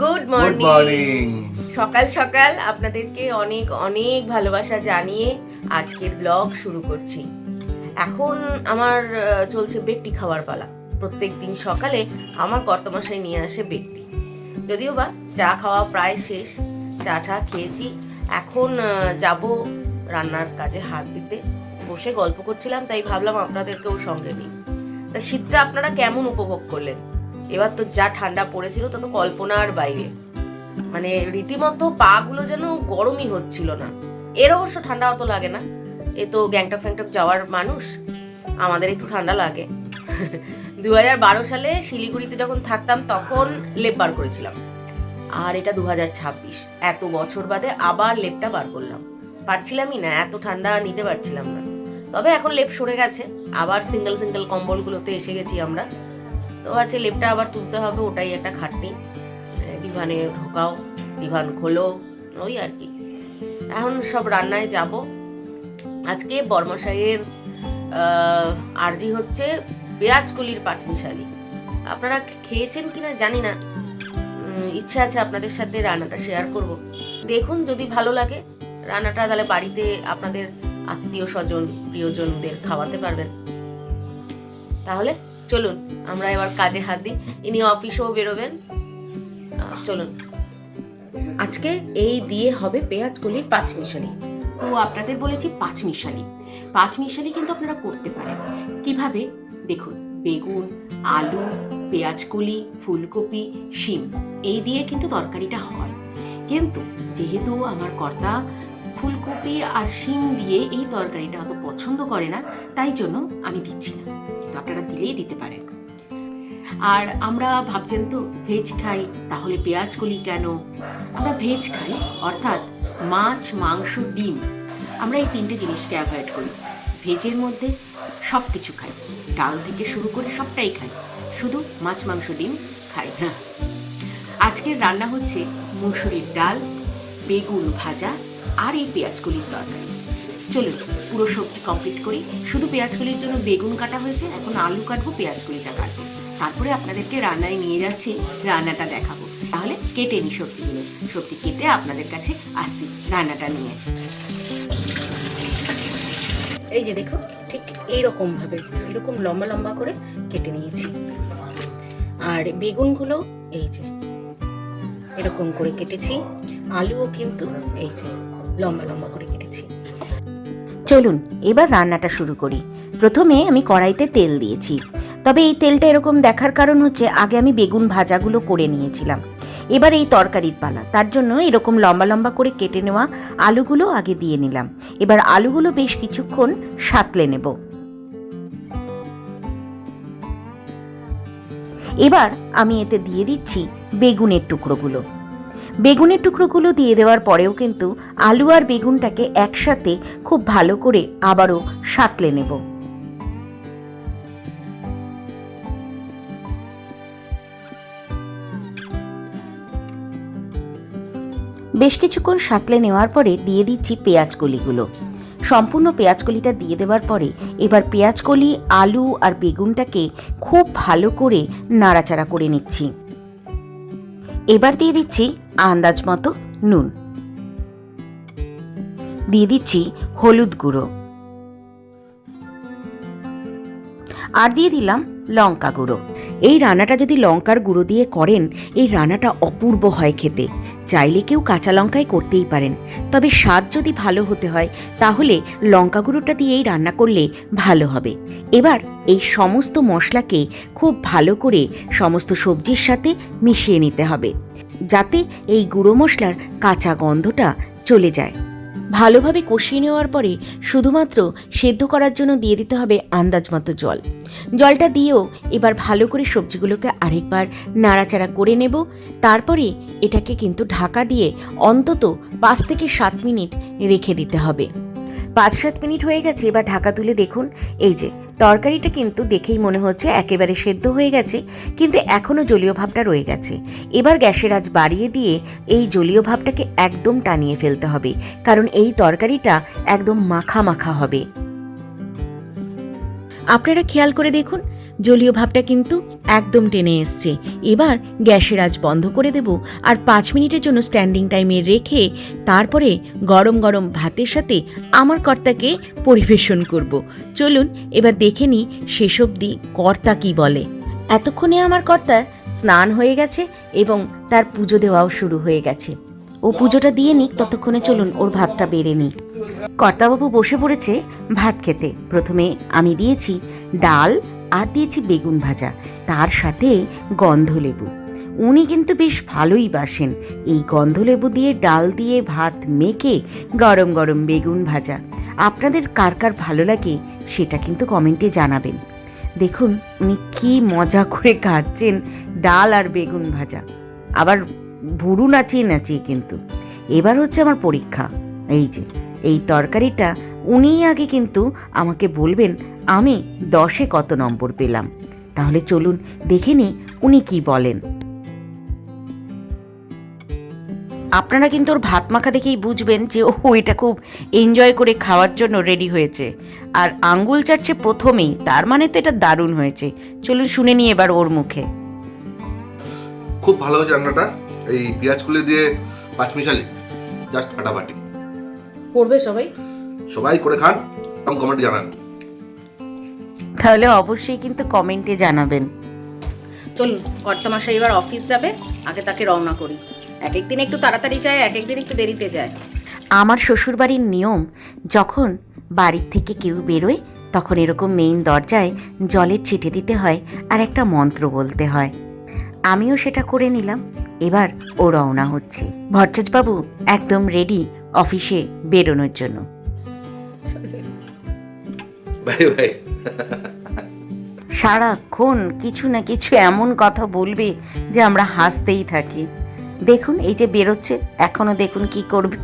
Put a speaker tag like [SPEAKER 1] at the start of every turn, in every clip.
[SPEAKER 1] Good morning সকাল সকাল আপনাদেরকে অনেক অনেক ভালোবাসা জানিয়ে আজকের ব্লগ শুরু করছি। এখন আমার চলছে বেডটি খাওয়ার পালা। প্রত্যেক দিন সকালে আমার কর্তমশাই নিয়ে আসে বেডটি যদিও বা চা খাওয়া প্রায় শেষ চা টা খেয়েছি। এখন যাব রান্নার কাজে হাত দিতে। বসে গল্প করছিলাম তাই ভাবলাম আপনাদেরকেও সঙ্গে নিই। তা শীতটা আপনারা কেমন উপভোগ করলেন? এবার তো যা ঠান্ডা পড়েছিল তা তো কল্পনার বাইরে। মানে রীতিমতো পা গুলো যেন গরমই হচ্ছিল না। এর অবশ্য ঠান্ডা অত লাগে না। এ তো গ্যাংটক ফ্যাংটক যাওয়ার মানুষ, আমাদের একটু ঠান্ডা লাগে। দু বারো সালে শিলিগুড়িতে যখন থাকতাম, তখন লেপ বার করেছিলাম। আর এটা দু ছাব্বিশ, এত বছর বাদে আবার লেপটা বার করলাম। পারছিলামই না, এত ঠান্ডা নিতে পারছিলাম না। তবে এখন লেপ সরে গেছে। আবার সিঙ্গেল সিঙ্গেল কম্বলগুলোতে এসে গেছি আমরা। তো আছে লেপটা আবার তুলতে হবে, ওটাই একটা খাটনি। ডিভানে ঢোকাও ডিভান খোলো, ওই আর কি। এখন সব রান্নায় যাব। আজকে বর্মশাইয়ের আরজি হচ্ছে পেঁয়াজ কলির পাঁচমিশালি। আপনারা খেয়েছেন কিনা জানি না। ইচ্ছা আছে আপনাদের সাথে রান্নাটা শেয়ার করব। দেখুন যদি ভালো লাগে, রান্নাটা তাহলে বাড়িতে আপনাদের আত্মীয় স্বজন, প্রিয়জনদের খাওয়াতে পারবেন। তাহলে চলুন আমরা এবার কাজে হাত দিই। ইনি অফিসেও বেরোবেন। চলুন। আজকে এই দিয়ে হবে পেঁয়াজ কলির পাঁচ মিশালি তো আপনাদের বলেছি পাঁচ মিশালি পাঁচ মিশালি কিন্তু আপনারা করতে পারেন। কীভাবে? দেখুন বেগুন আলু পেঁয়াজ কলি ফুলকপি শিম এই দিয়ে কিন্তু তরকারিটা হয়। কিন্তু যেহেতু আমার কর্তা ফুলকপি আর শিম দিয়ে এই তরকারিটা অত পছন্দ করে না তাই জন্য আমি দিচ্ছি না। আপনারা দিলেই দিতে পারেন। আর আমরা ভাবছেন তো ভেজ খাই, তাহলে পেঁয়াজ কলি কেন? আমরা ভেজ খাই, অর্থাৎ মাছ, মাংস, ডিম, আমরা এই তিনটে জিনিসকে অ্যাভয়েড করি। ভেজের মধ্যে সব কিছু খাই। ডাল থেকে শুরু করে সবটাই খাই। শুধু মাছ, মাংস, ডিম খাই না। আজকের রান্না হচ্ছে মুসুরির ডাল, বেগুন ভাজা আর এই পেঁয়াজ কলির তরকারি। চলুন পুরো সবজি কমপ্লিট করি। শুধু পেঁয়াজ কলির জন্য বেগুন কাটা হয়েছে, এখন আলু কাটবো, পেঁয়াজ কলিটা কাটবো। তারপরে আপনাদেরকে রান্নায় নিয়ে যাচ্ছি, রান্নাটা দেখাবো। তাহলে কেটে নি সবজিগুলো। সবজি কেটে আপনাদের কাছে আসছি, রান্নাটা নিয়ে। এই যে দেখো ঠিক এইরকম ভাবে এরকম লম্বা লম্বা করে কেটে নিয়েছি। আর বেগুনগুলো এই যে, এরকম করে কেটেছি। আলুও কিন্তু এই যে, লম্বা লম্বা করে কেটেছি।
[SPEAKER 2] চলুন, এবার রান্নাটা শুরু করি। প্রথমে আমি কড়াইতে তেল দিয়েছি। তবে এই তেলটা এরকম দেখার কারণ হচ্ছে, আগে আমি বেগুন ভাজাগুলো করে নিয়েছিলাম। এবার এই তরকারির পালা। তার জন্য এরকম লম্বা লম্বা করে কেটে নেওয়া আলুগুলো আগে দিয়ে নিলাম। এবার আলুগুলো বেশ কিছুক্ষণ সাতলে নেব। এবার আমি এতে দিয়ে দিচ্ছি বেগুনের টুকরোগুলো। বেগুনের টুকরোগুলো দিয়ে দেওয়ার পরেও কিন্তু আলু আর বেগুনটাকে একসাথে খুব ভালো করে আবারও সাতলে নেব। বেশ কিছুক্ষণ সাতলে নেওয়ার পরে দিয়ে দিচ্ছি পেঁয়াজ কলিগুলো। সম্পূর্ণ পেঁয়াজ কলিটা দিয়ে দেওয়ার পরে এবার পেঁয়াজ কলি, আলু আর বেগুনটাকে খুব ভালো করে নাড়াচাড়া করে নিচ্ছি। এবার দিয়ে দিচ্ছি আন্দাজ মতো নুন। দিয়ে দিচ্ছি হলুদ গুঁড়ো। আর দিয়ে দিলাম লঙ্কা গুঁড়ো। এই রান্নাটা যদি লঙ্কার গুঁড়ো দিয়ে করেন, এই রান্নাটা অপূর্ব হয় খেতে। চাইলে কেউ কাঁচা লঙ্কায় করতেই পারেন। তবে স্বাদ যদি ভালো হতে হয়, তাহলে লঙ্কা গুঁড়োটা দিয়েই রান্না করলে ভালো হবে। এবার এই সমস্ত মশলাকে খুব ভালো করে সমস্ত সবজির সাথে মিশিয়ে নিতে হবে। যাতে এই গুঁড়ো মশলার কাঁচা গন্ধটা চলে যায়। ভালোভাবে কষিয়ে নেওয়ার পরে শুধুমাত্র সেদ্ধ করার জন্য দিয়ে দিতে হবে আন্দাজ মতো জল। জলটা দিয়েও এবার ভালো করে সবজিগুলোকে আরেকবার নাড়াচাড়া করে নেব। তারপরে এটাকে কিন্তু ঢাকা দিয়ে অন্তত পাঁচ থেকে সাত মিনিট রেখে দিতে হবে। পাঁচ সাত মিনিট হয়ে গেছে, এবার ঢাকা তুলে দেখুন। এই যে তরকারিটা কিন্তু দেখেই মনে হচ্ছে একেবারে সেদ্ধ হয়ে গেছে, কিন্তু এখনও জলীয় ভাবটা রয়ে গেছে। এবার গ্যাসের আজ বাড়িয়ে দিয়ে এই জলীয় ভাবটাকে একদম টানিয়ে ফেলতে হবে, কারণ এই তরকারিটা একদম মাখা মাখা হবে। আপনারা খেয়াল করে দেখুন জলীয় ভাবটা কিন্তু একদম টেনে এসছে। এবার গ্যাসের আজ বন্ধ করে দেব আর পাঁচ মিনিটের জন্য স্ট্যান্ডিং টাইমে রেখে তারপরে গরম গরম ভাতের সাথে আমার কর্তাকে পরিবেশন করব। চলুন এবার দেখে নিই শেষ অবধি কর্তা কি বলে। এতক্ষণে আমার কর্তার স্নান হয়ে গেছে এবং তার পুজো দেওয়াও শুরু হয়ে গেছে। ও পুজোটা দিয়ে নিক, ততক্ষণে চলুন ওর ভাতটা বেড়ে নিক কর্তাবাবু বসে পড়েছে ভাত খেতে। প্রথমে আমি দিয়েছি ডাল আর দিয়েছি বেগুন ভাজা, তার সাথে গন্ধলেবু। উনি কিন্তু বেশ ভালোই বাসেন। এই গন্ধলেবু দিয়ে ডাল দিয়ে ভাত মেখে গরম গরম বেগুন ভাজা। আপনাদের কার কার ভালো লাগে সেটা কিন্তু কমেন্টে জানাবেন। দেখুন, উনি কী মজা করে খাচ্ছেন ডাল আর বেগুন ভাজা। আবার ভুরু নাচিয়ে নাচিয়ে কিন্তু। এবার হচ্ছে আমার পরীক্ষা। এই যে, এই তরকারিটা উনিই আগে কিন্তু আমাকে বলবেন আমি দশে কত নম্বর পেলাম। তাহলে চলুন দেখে নিই উনি কি বলেন। আপনারা কিন্তু ওর ভাত মাখা দেখেই বুঝবেন যে ও এটা খুব এনজয় করে খাওয়ার জন্য রেডি হয়েছে। আর আঙ্গুল চাটছে প্রথমেই তার মানে তো এটা দারুণ হয়েছে। চলুন শুনে নিই এবার ওর মুখে।
[SPEAKER 3] খুব ভালো হয়েছে রান্নাটা। এই পেঁয়াজ খুলে দিয়ে পাঁচমিশালি জাস্ট ফাটাফাটি
[SPEAKER 1] করবে সবাই?
[SPEAKER 3] সবাই করে খান এবং কমেন্টে জানান।
[SPEAKER 2] তাহলে অবশ্যই কিন্তু কমেন্টে জানাবেন।
[SPEAKER 4] চলুন কর্তামশাই এবার অফিস যাবে আগে তাকে রওনা করি। এক একদিন একটু তাড়াতাড়ি যায় এক একদিন একটু দেরিতে যায়।
[SPEAKER 2] আমার শ্বশুরবাড়ির নিয়ম যখন বাড়ির থেকে কেউ বেরোয় তখন এরকম মেইন দরজায় জলের ছিটে দিতে হয় আর একটা মন্ত্র বলতে হয়। আমিও সেটা করে নিলাম এবার ও রওনা হচ্ছে। ভট্টাচবাবু একদম রেডি অফিসে বেরোনোর জন্য।
[SPEAKER 3] ভাই ভাই
[SPEAKER 2] সারাক্ষণ কিছু না কিছু এমন কথা বলবে যে আমরা হাসতেই থাকি। দেখুন এই যে বেরোচ্ছে এখনও দেখুন কি করবে।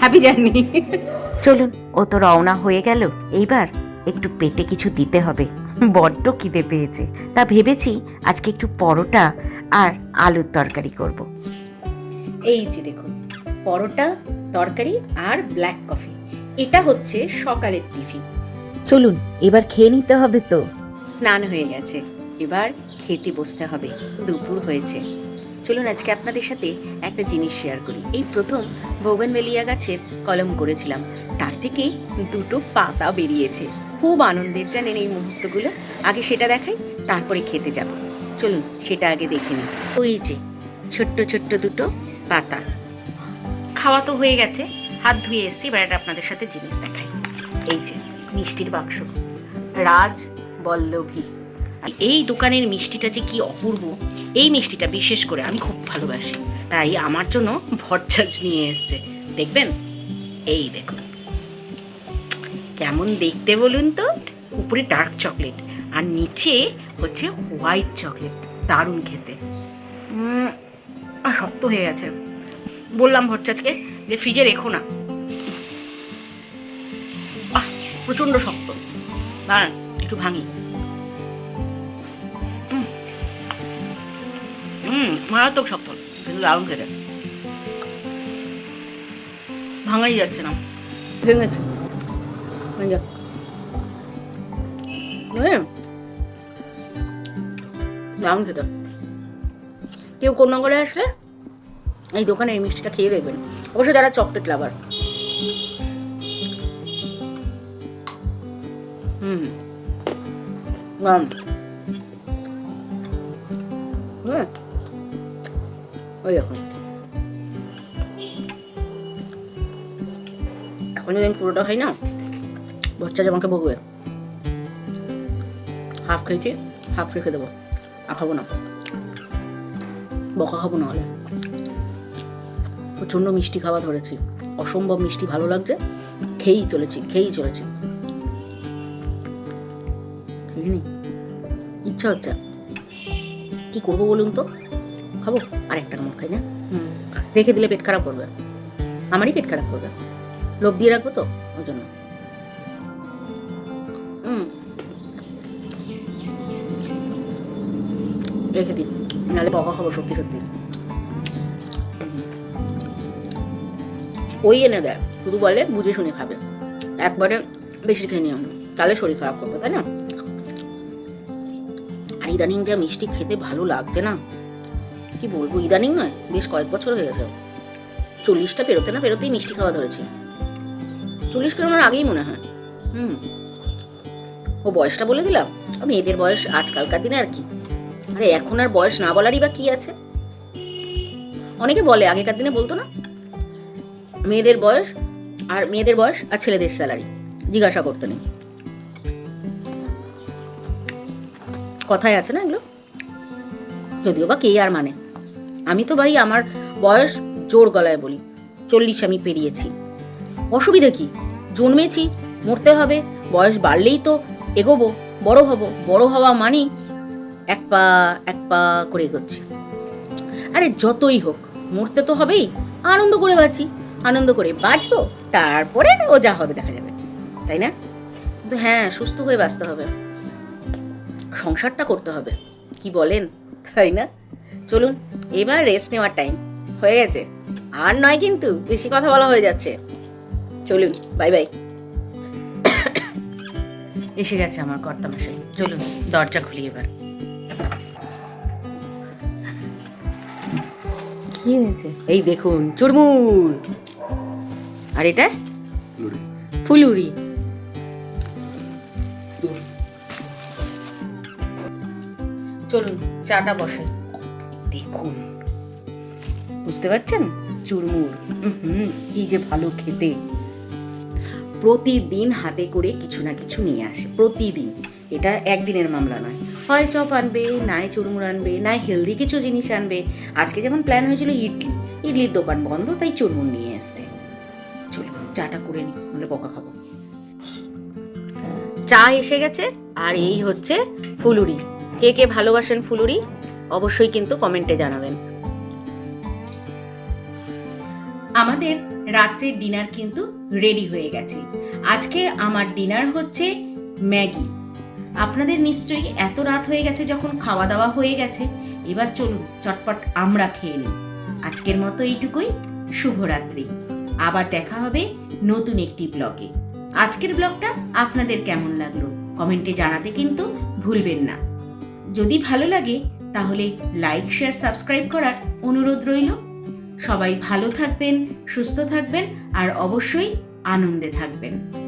[SPEAKER 3] হ্যাপি জার্নি
[SPEAKER 2] চলুন ও তো রওনা হয়ে গেল। এইবার একটু পেটে কিছু দিতে হবে। বড্ড খিদে পেয়েছে। তা ভেবেছি আজকে একটু পরোটা আর আলুর তরকারি করব।
[SPEAKER 4] এই যে দেখুন পরোটা তরকারি আর ব্ল্যাক কফি এটা হচ্ছে সকালের টিফিন।
[SPEAKER 2] চলুন এবার খেয়ে নিতে হবে তো।
[SPEAKER 4] স্নান হয়ে গেছে। এবার খেতে বসতে হবে। দুপুর হয়েছে। চলুন আজকে আপনাদের সাথে একটা জিনিস শেয়ার করি। এই প্রথম ভোগনবেলিয়া গাছের কলম করেছিলাম। তার থেকে দুটো পাতা বেরিয়েছে। খুব আনন্দের জানেন এই মুহূর্তগুলো। আগে সেটা দেখাই তারপরে খেতে যাব। চলুন সেটা আগে দেখে নিই। ওই যে ছোট্ট ছোট্ট দুটো পাতা। খাওয়া তো হয়ে গেছে। হাত ধুয়ে এসেছি, এবার এটা আপনাদের সাথে জিনিস দেখাই। এই যে, মিষ্টির বাক্স। রাজ বল্লভী। এই দোকানের মিষ্টিটা যে কি অপূর্ব, এই মিষ্টিটা বিশেষ করে আমি খুব ভালোবাসি। তাই আমার জন্য ভরচাজ নিয়ে এসছে। দেখবেন? এই দেখুন। কেমন দেখতে বলুন তো? উপরে ডার্ক চকলেট আর নিচে হচ্ছে হোয়াইট চকলেট দারুণ খেতে। শক্ত হয়ে গেছে। বললাম ভরচাজকে যে ফ্রিজে রেখো না। প্রচণ্ড শক্ত। দাঁড়ান, একটু ভাঙি। হুম মারাত্মক শক্ত। কিন্তু দারুণ খেতে। ভাঙাই যাচ্ছে না। ভেঙেছে। ভেঙে দারুণ খেতে। কেউ কোন্নগরে আসলে? এই দোকানে এই মিষ্টিটা খেয়ে দেখবেন। অবশ্য যারা চকলেট লাভার হুম। হ্যাঁ ওই দেখুন। এখন যদি আমি পুরোটা খাই না? বাচ্চা আমাকে বকবে হাফ খেয়েছি, হাফ রেখে দেবো। আর খাব না। বকা খাব না হলে। প্রচণ্ড মিষ্টি খাওয়া ধরেছি। অসম্ভব মিষ্টি ভালো লাগছে। খেয়েই চলেছি খেয়েই চলেছি। ইচ্ছা হচ্ছে। কি করব বলুন তো? খাব? আর একটা কামড় খাই না? হুম। রেখে দিলে পেট খারাপ করবে। আমারই পেট খারাপ করবে। লোভ দিয়ে রাখব তো? ওই জন্য। হুম। রেখে দিন নাহলে বকা খাব সত্যি সত্যি। ওই এনে দেয়। শুধু বলে, বুঝে শুনে খাবে। একবারে বেশি খেয়ে নিও না
[SPEAKER 2] তাহলে শরীর খারাপ করবে, তাই না? আর ইদানিং যা মিষ্টি খেতে ভালো লাগছে না, কি বলব, ইদানিং নয়, বেশ কয়েক বছর হয়ে গেছে। চল্লিশটা পেরোতে না পেরোতেই মিষ্টি খাওয়া ধরেছি। চল্লিশ পেরোনোর আগেই মনে হয়। হুম। ও বয়সটা বলে দিলাম। মেয়েদের বয়স আজকালকার দিনে আর কি। আরে এখন আর বয়স না বলারই বা কি আছে? অনেকে বলে, আগেকার দিনে বলতো না মেয়েদের বয়স আর মেয়েদের বয়স আর ছেলেদের স্যালারি জিজ্ঞাসা করতে নেই। কথায় আছে না এগুলো? যদিও বা কে আর মানে। আমি তো ভাই আমার বয়স জোর গলায় বলি। চল্লিশ আমি পেরিয়েছি। অসুবিধে কি? জন্মেছি, মরতে হবে, বয়স বাড়লেই তো এগোবো, বড় হব। বড় হওয়া মানি এক পা এক পা করে এগোচ্ছে। আরে যতই হোক, মরতে তো হবেই, আনন্দ করে বাঁচি। আনন্দ করে বাঁচবো, তারপরে ও যা হবে দেখা যাবে, তাই না? কিন্তু হ্যাঁ সুস্থ হয়ে বাঁচতে হবে। সংসারটা করতে হবে, কি বলেন? তাই না? চলুন, এবার রেস্ট নেওয়ার টাইম হয়ে গেছে। আর নয় কিন্তু, বেশি কথা বলা হয়ে যাচ্ছে। চলুন বাই বাই এসে গেছে আমার কর্তা মশাই চলুন, দরজা খুলি এবার। কি হয়েছে এই দেখুন, চুরমুর। আর এটা ফুলুরি। চলুন চাটা বসে দেখুন। বুঝতে পারছেন? চুরমুর। হুম কি যে ভালো খেতে। প্রতিদিন হাতে করে কিছু না কিছু নিয়ে আসে। প্রতিদিন। এটা একদিনের মামলা নয়। হয় চপ আনবে নাই চুরমুর আনবে নাই হেলদি কিছু জিনিস আনবে। আজকে যেমন প্ল্যান হয়েছিল ইডলি। ইডলির দোকান বন্ধ তাই চুরমুর নিয়ে এসছে। চলুন চাটা করে নি নাহলে বকা খাব। চা এসে গেছে আর এই হচ্ছে ফুলুরি। কে কে ভালোবাসেন ফুলুরি অবশ্যই কিন্তু কমেন্টে জানাবেন।
[SPEAKER 5] আমাদের রাত্রের ডিনার কিন্তু রেডি হয়ে গেছে। আজকে আমার ডিনার হচ্ছে ম্যাগি। আপনাদের নিশ্চয়ই এত রাত হয়ে গেছে যখন খাওয়া দাওয়া হয়ে গেছে। এবার চলুন চটপট আমরা খেয়ে নিই। আজকের মতো এইটুকুই। শুভরাত্রি। আবার দেখা হবে নতুন একটি ব্লগে। আজকের ব্লগটা আপনাদের কেমন লাগল? কমেন্টে জানাতে কিন্তু ভুলবেন না। যদি ভালো লাগে, তাহলে লাইক, শেয়ার, সাবস্ক্রাইব করার অনুরোধ রইল। সবাই ভালো থাকবেন, সুস্থ থাকবেন, আর অবশ্যই আনন্দে থাকবেন।